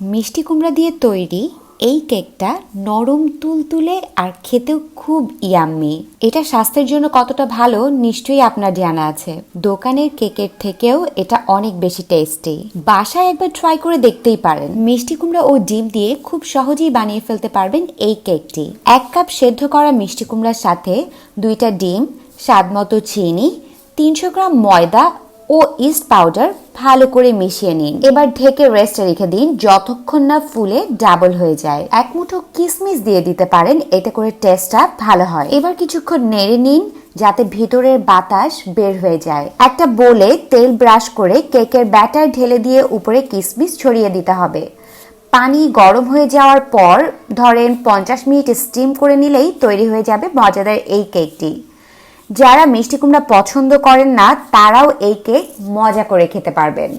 মিষ্টি কুমড়া দিয়ে তৈরি এই কেকটা নরম তুলতুলে আর খেতেও খুব ইয়াম্মি। এটা স্বাস্থ্যের জন্য কতটা ভালো নিশ্চয়ই আপনার জানা আছে। দোকানের কেকের থেকেও এটা অনেক বেশি টেস্টি। বাসায় একবার ট্রাই করে দেখতেই পারেন। মিষ্টি কুমড়া ও ডিম দিয়ে খুব সহজেই বানিয়ে ফেলতে পারবেন এই কেকটি। এক কাপ সেদ্ধ করা মিষ্টি কুমড়ার সাথে দুইটা ডিম স্বাদ মতো চিনি, তিনশো গ্রাম ময়দা ও ইস্ট পাউডার ভালো করে মিশিয়ে নিন। এবার ঢেকে রেস্টে রেখে দিন, যতক্ষণ না ফুলে ডাবল হয়ে যায়। এক মুঠো কিসমিস দিয়ে দিতে পারেন, এতে করে টেস্টটা ভালো হয়। এবার কিছুক্ষণ নেড়ে নিন, যাতে ভিতরের বাতাস বের হয়ে যায়। একটা বোলে তেল ব্রাশ করে কেকের ব্যাটার ঢেলে দিয়ে উপরে কিসমিস ছড়িয়ে দিতে হবে। পানি গরম হয়ে যাওয়ার পর ধরেন পঞ্চাশ মিনিট স্টিম করে নিলেই তৈরি হয়ে যাবে মজাদার এই কেকটি। যারা মিষ্টি কুমড়া পছন্দ করেন না তারাও এই কেক মজা করে খেতে পারবেন।